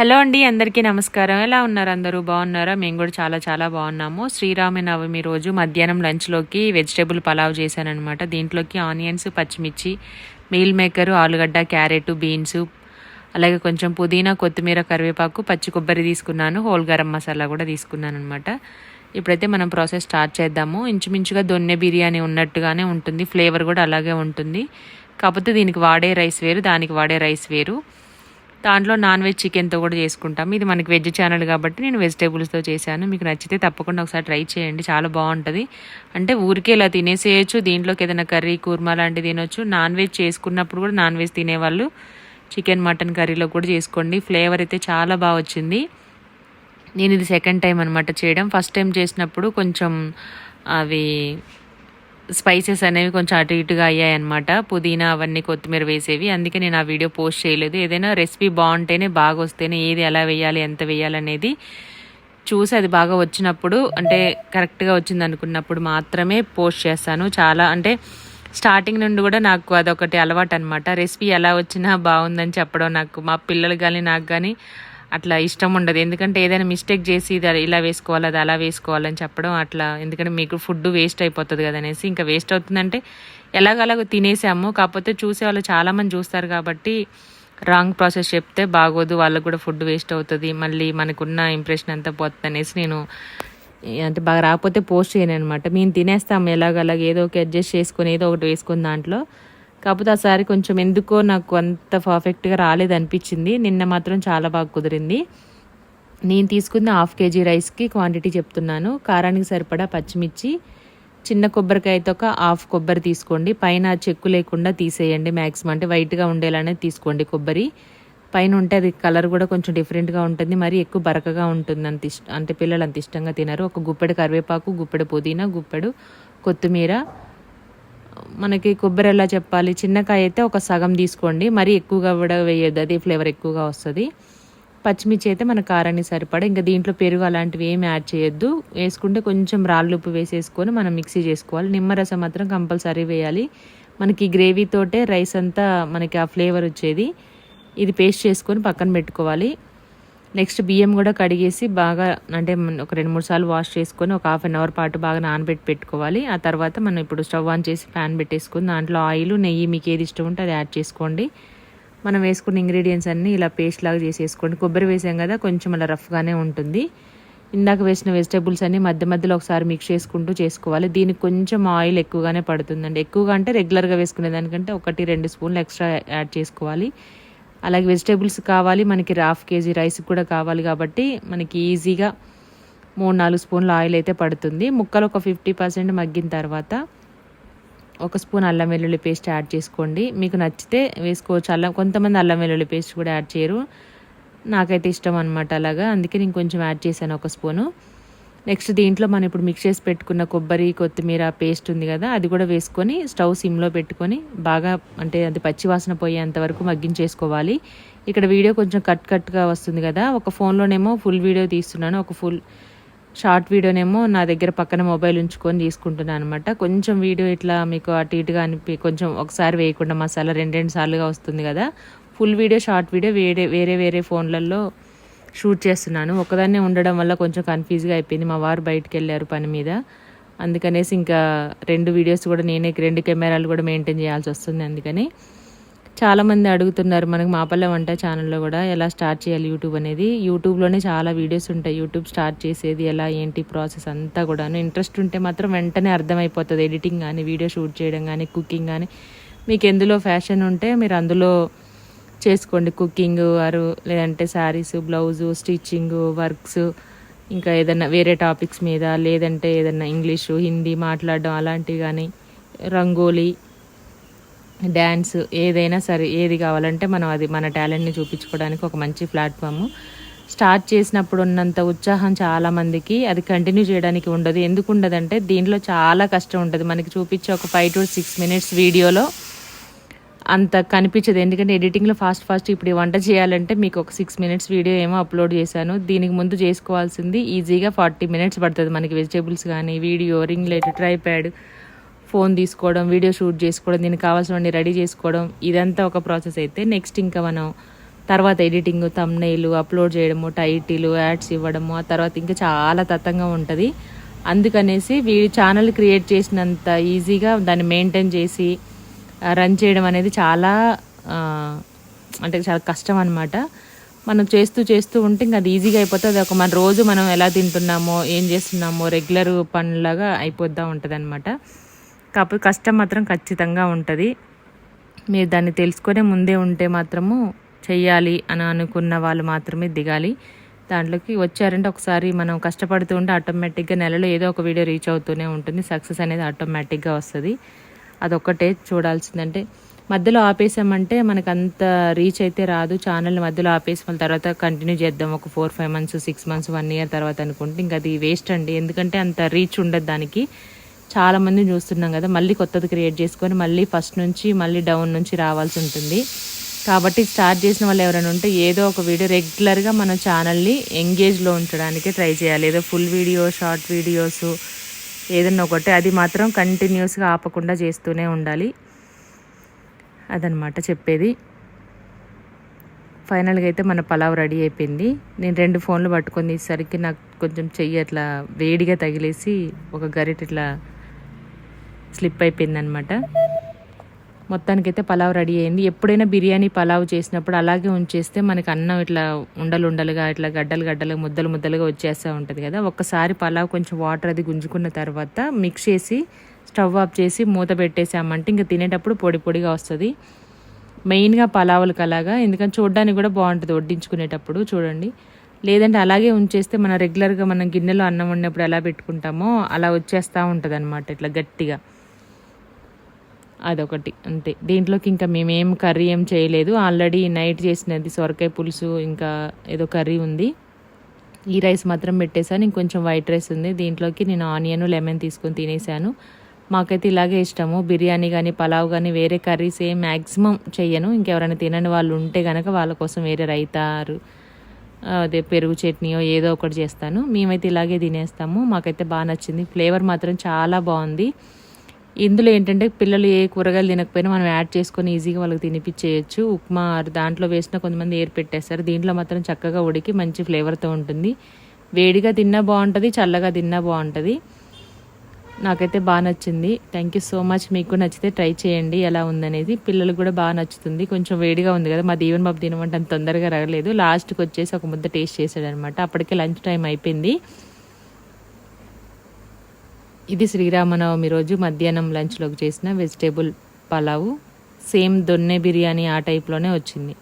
Hello అండి అందరికీ నమస్కారం. ఎలా ఉన్నారు అందరూ? బాగున్నారా? మేము కూడా చాలా చాలా బాగున్నాము. శ్రీరామనవమి రోజు మధ్యాహ్నం లంచ్లోకి వెజిటేబుల్ పలావ్ చేశానమాట దీంట్లోకి ఆనియన్స్ పచ్చిమిర్చి మీల్ మేకరు ఆలుగడ్డ క్యారెట్ బీన్స్ అలాగే కొంచెం పుదీనా కొత్తిమీర కరివేపాకు పచ్చి కొబ్బరి తీసుకున్నాను. హోల్ గరం మసాలా కూడా తీసుకున్నాను అనమాట ఇప్పుడైతే మనం ప్రాసెస్ స్టార్ట్ చేద్దాము. ఇంచుమించుగా దొన్నె బిర్యానీ ఉన్నట్టుగానే ఉంటుంది. ఫ్లేవర్ కూడా అలాగే ఉంటుంది. కాకపోతే దీనికి వాడే రైస్ వేరు దానికి వాడే రైస్ వేరు. దాంట్లో నాన్ వెజ్ చికెన్తో కూడా చేసుకుంటాం. ఇది మనకి వెజ్ ఛానల్ కాబట్టి నేను వెజిటేబుల్స్తో చేశాను. మీకు నచ్చితే తప్పకుండా ఒకసారి ట్రై చేయండి. చాలా బాగుంటుంది. అంటే ఊరికే ఇలా తినేసేయచ్చు. దీంట్లోకి ఏదైనా కర్రీ కూర్మా లాంటివి తినొచ్చు. నాన్ వెజ్ చేసుకున్నప్పుడు కూడా నాన్ వెజ్ తినేవాళ్ళు చికెన్ మటన్ కర్రీలో కూడా చేసుకోండి. ఫ్లేవర్ అయితే చాలా బాగా వచ్చింది. నేను ఇది సెకండ్ టైం అనమాట చేయడం. ఫస్ట్ టైం చేసినప్పుడు కొంచెం అవి స్పైసెస్ అనేవి కొంచెం అటు ఇటుగా అయ్యాయి అనమాట పుదీనా అవన్నీ కొత్తిమీర వేసేవి. అందుకే నేను ఆ వీడియో పోస్ట్ చేయలేదు. ఏదైనా రెసిపీ బాగుంటేనే బాగా వస్తేనే ఏది ఎలా వేయాలి ఎంత వేయాలి అనేది చూసి అది బాగా వచ్చినప్పుడు అంటే కరెక్ట్గా వచ్చింది అనుకున్నప్పుడు మాత్రమే పోస్ట్ చేస్తాను. చాలా అంటే స్టార్టింగ్ నుండి కూడా నాకు అదొకటి అలవాటు అనమాట రెసిపీ ఎలా వచ్చినా బాగుందని చెప్పడం నాకు మా పిల్లలు కానీ నాకు కానీ అట్లా ఇష్టం ఉండదు. ఎందుకంటే ఏదైనా మిస్టేక్ చేసి ఇది ఇలా వేసుకోవాలి అది అలా వేసుకోవాలని చెప్పడం అట్లా. ఎందుకంటే మీకు ఫుడ్ వేస్ట్ అయిపోతుంది కదా అనేసి. ఇంకా వేస్ట్ అవుతుందంటే ఎలాగలాగో తినేసాము. కాకపోతే చూసే వాళ్ళు చాలామంది చూస్తారు కాబట్టి రాంగ్ ప్రాసెస్ చెప్తే బాగోదు. వాళ్ళకు కూడా ఫుడ్ వేస్ట్ అవుతుంది. మళ్ళీ మనకున్న ఇంప్రెషన్ అంతా పోతుంది అనేసి నేను అంటే బాగా రాకపోతే పోస్ట్ చేయను అనమాట మేము తినేస్తాము ఎలాగలాగ. ఏదో ఒక అడ్జస్ట్ చేసుకొని ఏదో ఒకటి వేసుకుని దాంట్లో కాకపోతే ఆ సారి కొంచెం ఎందుకో నాకు అంత పర్ఫెక్ట్గా రాలేదు అనిపించింది. నిన్న మాత్రం చాలా బాగా కుదిరింది. నేను తీసుకున్న హాఫ్ కేజీ రైస్కి క్వాంటిటీ చెప్తున్నాను. కారానికి సరిపడా పచ్చిమిర్చి చిన్న కొబ్బరికాయతో ఒక హాఫ్ కొబ్బరి తీసుకోండి. పైన చెక్కు లేకుండా తీసేయండి మ్యాక్సిమం అంటే వైట్గా ఉండేలానే తీసుకోండి కొబ్బరి. పైన ఉంటే అది కలర్ కూడా కొంచెం డిఫరెంట్గా ఉంటుంది. మరి ఎక్కువ బరకగా ఉంటుంది అంత ఇష్ట అంటే పిల్లలు అంత ఇష్టంగా తినరు. ఒక గుప్పెడు కరివేపాకు గుప్పెడు పుదీనా గుప్పెడు కొత్తిమీర మనకి కొబ్బరి ఎలా చెప్పాలి? చిన్నకాయ అయితే ఒక సగం తీసుకోండి. మరీ ఎక్కువగా కూడా వేయద్దు. అది ఫ్లేవర్ ఎక్కువగా వస్తుంది. పచ్చిమిర్చి అయితే మన కారాన్ని సరిపడ. ఇంకా దీంట్లో పెరుగు అలాంటివి ఏమి యాడ్ చేయొద్దు. వేసుకుంటే కొంచెం రాళ్ళు ఉప్పు వేసేసుకొని మనం మిక్సీ చేసుకోవాలి. నిమ్మరసం మాత్రం కంపల్సరీ వేయాలి. మనకి గ్రేవీతోటే రైస్ అంతా మనకి ఆ ఫ్లేవర్ వచ్చేది. ఇది పేస్ట్ చేసుకొని పక్కన పెట్టుకోవాలి. నెక్స్ట్ బియ్యం కూడా కడిగేసి బాగా అంటే ఒక రెండు మూడు సార్లు వాష్ చేసుకొని ఒక హాఫ్ అన్ అవర్ పాటు బాగా నానబెట్టి పెట్టుకోవాలి. ఆ తర్వాత మనం ఇప్పుడు స్టవ్ ఆన్ చేసి ప్యాన్ పెట్టేసుకుని దాంట్లో ఆయిల్ నెయ్యి మీకు ఏది ఇష్టం ఉంటే అది యాడ్ చేసుకోండి. మనం వేసుకున్న ఇంగ్రీడియంట్స్ అన్నీ ఇలా పేస్ట్ లాగా చేసేసుకోండి. కొబ్బరి వేసాం కదా కొంచెం అలా రఫ్గానే ఉంటుంది. ఇందాక వేసిన వెజిటేబుల్స్ అన్ని మధ్య మధ్యలో ఒకసారి మిక్స్ చేసుకుంటూ చేసుకోవాలి. దీనికి కొంచెం ఆయిల్ ఎక్కువగానే పడుతుందండి. ఎక్కువగా అంటే రెగ్యులర్గా వేసుకునే దానికంటే ఒకటి రెండు స్పూన్లు ఎక్స్ట్రా యాడ్ చేసుకోవాలి. అలాగే వెజిటేబుల్స్ కావాలి మనకి హాఫ్ కేజీ రైస్ కూడా కావాలి కాబట్టి మనకి ఈజీగా మూడు నాలుగు స్పూన్ల ఆయిల్ అయితే పడుతుంది. ముక్కలు ఒక ఫిఫ్టీ పర్సెంట్ మగ్గిన తర్వాత ఒక స్పూన్ అల్లం వెల్లుల్లి పేస్ట్ యాడ్ చేసుకోండి. మీకు నచ్చితే వేసుకోవచ్చు. అల్లం కొంతమంది అల్లం వెల్లుల్లి పేస్ట్ కూడా యాడ్ చేయరు. నాకైతే ఇష్టం అనమాట అలాగా. అందుకే నేను కొంచెం యాడ్ చేశాను ఒక స్పూను. నెక్స్ట్ దీంట్లో మనం ఇప్పుడు మిక్స్ చేసి పెట్టుకున్న కొబ్బరి కొత్తిమీర పేస్ట్ ఉంది కదా అది కూడా వేసుకొని స్టవ్ సిమ్లో పెట్టుకొని బాగా అంటే అది పచ్చివాసన పోయేంత వరకు మగ్గించేసుకోవాలి. ఇక్కడ వీడియో కొంచెం కట్ కట్గా వస్తుంది కదా ఒక ఫోన్లోనేమో ఫుల్ వీడియో తీస్తున్నాను ఒక ఫుల్ షార్ట్ వీడియోనేమో నా దగ్గర పక్కన మొబైల్ ఉంచుకొని తీసుకుంటున్నాను అనమాట కొంచెం వీడియో ఇట్లా మీకు అటు ఇటుగా అనిపి కొంచెం ఒకసారి వేయకుండా మసాలా రెండు రెండు సార్లుగా వస్తుంది కదా ఫుల్ వీడియో షార్ట్ వీడియో వేరే వేరే వేరే ఫోన్లలో షూట్ చేస్తున్నాను. ఒకదాన్నే ఉండడం వల్ల కొంచెం కన్ఫ్యూజ్గా అయిపోయింది. మా వారు బయటకు వెళ్ళారు పని మీద. అందుకనేసి ఇంకా రెండు వీడియోస్ కూడా నేనే రెండు కెమెరాలు కూడా మెయింటైన్ చేయాల్సి వస్తుంది అందుకని. చాలామంది అడుగుతున్నారు మనకు మాపల్ల వంట ఛానల్లో కూడా ఎలా స్టార్ట్ చేయాలి యూట్యూబ్ అనేది. యూట్యూబ్లోనే చాలా వీడియోస్ ఉంటాయి. యూట్యూబ్ స్టార్ట్ చేసేది ఎలా ఏంటి ప్రాసెస్ అంతా కూడాను. ఇంట్రెస్ట్ ఉంటే మాత్రం వెంటనే అర్థమైపోతుంది. ఎడిటింగ్ కానీ వీడియో షూట్ చేయడం కానీ కుకింగ్ కానీ మీకు ఎందులో ఫ్యాషన్ ఉంటే మీరు అందులో చేసుకోండి. కుకింగ్ వారు లేదంటే శారీస్ బ్లౌజు స్టిచ్చింగ్ వర్క్స్ ఇంకా ఏదైనా వేరే టాపిక్స్ మీద లేదంటే ఏదైనా ఇంగ్లీషు హిందీ మాట్లాడడం అలాంటివి కానీ రంగోలీ డ్యాన్స్ ఏదైనా సరే ఏది కావాలంటే మనం అది మన టాలెంట్ని చూపించుకోవడానికి ఒక మంచి ప్లాట్ఫామ్. స్టార్ట్ చేసినప్పుడు ఉన్నంత ఉత్సాహం చాలామందికి అది కంటిన్యూ చేయడానికి ఉండదు. ఎందుకు ఉండదంటే దీంట్లో చాలా కష్టం ఉంటుంది. మనకి చూపించే ఒక ఫైవ్ టు సిక్స్ మినిట్స్ వీడియోలో అంత కనిపించదు. ఎందుకంటే ఎడిటింగ్లో ఫాస్ట్ ఫాస్ట్ ఇప్పుడు వంట చేయాలంటే మీకు ఒక సిక్స్ మినిట్స్ వీడియో ఏమో అప్లోడ్ చేశాను. దీనికి ముందు చేసుకోవాల్సింది ఈజీగా ఫార్టీ మినిట్స్ పడుతుంది మనకి వెజిటేబుల్స్ కానీ video ring light tripod phone తీసుకోవడం వీడియో షూట్ చేసుకోవడం దీనికి కావాల్సినవన్నీ రెడీ చేసుకోవడం ఇదంతా ఒక ప్రాసెస్ అయితే నెక్స్ట్ ఇంకా మనం తర్వాత ఎడిటింగ్ తమ్నైలు అప్లోడ్ చేయడము టైటిలు యాడ్స్ ఇవ్వడము ఆ తర్వాత ఇంకా చాలా తతంగా ఉంటుంది. అందుకనేసి వీడి ఛానల్ క్రియేట్ చేసినంత ఈజీగా దాన్ని మెయింటైన్ చేసి రన్ చేయడం అనేది చాలా అంటే చాలా కష్టం అనమాట మనం చేస్తూ చేస్తూ ఉంటే ఇంకా అది ఈజీగా అయిపోతుంది. ఒక మన రోజు మనం ఎలా తింటున్నామో ఏం చేస్తున్నామో రెగ్యులర్ పనులాగా అయిపోద్దా ఉంటుంది అనమాట కాకపోతే కష్టం మాత్రం ఖచ్చితంగా ఉంటుంది. మీరు దాన్ని తెలుసుకొని ముందే ఉంటే మాత్రము చెయ్యాలి అని అనుకున్న వాళ్ళు మాత్రమే దిగాలి. దాంట్లోకి వచ్చారంటే ఒకసారి మనం కష్టపడుతూ ఉంటే ఆటోమేటిక్గా నెలలో ఏదో ఒక వీడియో రీచ్ అవుతూనే ఉంటుంది. సక్సెస్ అనేది ఆటోమేటిక్గా వస్తుంది. అదొక్కటే చూడాల్సిందంటే. మధ్యలో ఆపేసామంటే మనకు అంత రీచ్ అయితే రాదు. ఛానల్ మధ్యలో ఆపేసి మళ్ళీ తర్వాత కంటిన్యూ చేద్దాం. ఒక four five months six months one year తర్వాత అనుకుంటే ఇంకా అది వేస్ట్ అండి. ఎందుకంటే అంత రీచ్ ఉండదు దానికి. చాలామంది చూస్తున్నాం కదా మళ్ళీ కొత్తది క్రియేట్ చేసుకొని మళ్ళీ ఫస్ట్ నుంచి మళ్ళీ డౌన్ నుంచి రావాల్సి ఉంటుంది. కాబట్టి స్టార్ట్ చేసిన వాళ్ళు ఎవరైనా ఉంటే ఏదో ఒక వీడియో రెగ్యులర్గా మన ఛానల్ని ఎంగేజ్లో ఉంచడానికి ట్రై చేయాలి. ఏదో ఫుల్ వీడియో షార్ట్ వీడియోస్ ఏదన్నా ఒకటి అది మాత్రం కంటిన్యూస్గా ఆపకుండా చేస్తూనే ఉండాలి. అదనమాట చెప్పేది. ఫైనల్గా అయితే మన పలావ్ రెడీ అయిపోయింది. నేను రెండు ఫోన్లు పట్టుకొని సరికి నాకు కొంచెం చెయ్యి అట్లా వేడిగా తగిలేసి ఒక గరిట ఇట్లా స్లిప్ అయిపోయింది అనమాట మొత్తానికైతే పలావ్ రెడీ అయింది. ఎప్పుడైనా బిర్యానీ పలావ్ చేసినప్పుడు అలాగే ఉంచేస్తే మనకి అన్నం ఇట్లా ఉండలు ఉండలుగా ఇట్లా గడ్డలు గడ్డలు ముద్దలు ముద్దలుగా వచ్చేస్తూ ఉంటుంది కదా. ఒక్కసారి పలావ్ కొంచెం వాటర్ అది గుంజుకున్న తర్వాత మిక్స్ చేసి స్టవ్ ఆఫ్ చేసి మూత పెట్టేసామంటే ఇంకా తినేటప్పుడు పొడి పొడిగా వస్తుంది. మెయిన్గా పలావులకు అలాగా. ఎందుకంటే చూడడానికి కూడా బాగుంటుంది వడ్డించుకునేటప్పుడు చూడండి. లేదంటే అలాగే ఉంచేస్తే మనం రెగ్యులర్గా మనం గిన్నెలో అన్నం వండినప్పుడు ఎలా పెట్టుకుంటామో అలా వచ్చేస్తూ ఉంటుంది అనమాట ఇట్లా గట్టిగా. అదొకటి అంతే. దీంట్లోకి ఇంకా మేమేం కర్రీ ఏం చేయలేదు. ఆల్రెడీ నైట్ చేసినది సొరకాయ పులుసు ఇంకా ఏదో కర్రీ ఉంది. ఈ రైస్ మాత్రం పెట్టేశాను. ఇంకొంచెం వైట్ రైస్ ఉంది. దీంట్లోకి నేను ఆనియన్ లెమన్ తీసుకొని తినేసాను మాకైతే ఇలాగే ఇష్టము. బిర్యానీ కానీ పలావ్ కానీ వేరే కర్రీస్ ఏం మ్యాక్సిమం చెయ్యను. ఇంకెవరైనా తినని వాళ్ళు ఉంటే కనుక వాళ్ళ కోసం వేరే రైతారు అదే పెరుగు చట్నీయో ఏదో ఒకటి చేస్తాను. మేమైతే ఇలాగే తినేస్తాము. మాకైతే బాగా నచ్చింది. ఫ్లేవర్ మాత్రం చాలా బాగుంది. ఇందులో ఏంటంటే పిల్లలు ఏ కూరగాయలు తినకపోయినా మనం యాడ్ చేసుకొని ఈజీగా వాళ్ళకి తినిపించేయచ్చు ఉప్మా దాంట్లో వేసిన కొంతమంది ఏరు పెట్టేస్తారు. దీంట్లో మాత్రం చక్కగా ఉడికి మంచి ఫ్లేవర్తో ఉంటుంది. వేడిగా తిన్నా బాగుంటుంది చల్లగా తిన్నా బాగుంటుంది. నాకైతే బాగా నచ్చింది. థ్యాంక్ యూ సో మచ్ మీకు నచ్చితే ట్రై చేయండి. ఎలా ఉందనేది పిల్లలకు కూడా బాగా నచ్చుతుంది. కొంచెం వేడిగా ఉంది కదా మా దీవెన్ బాబు తినమంటే అంత తొందరగా రాలేదు. లాస్ట్కి వచ్చేసి ఒక ముద్ద టేస్ట్ చేశాడనమాట. అప్పటికే లంచ్ టైం అయిపోయింది. ఇది శ్రీరామనవమి రోజు మధ్యాహ్నం లంచ్లోకి చేసిన వెజిటేబుల్ పలావు. సేమ్ దొన్నె బిర్యానీ ఆ టైప్లోనే వచ్చింది.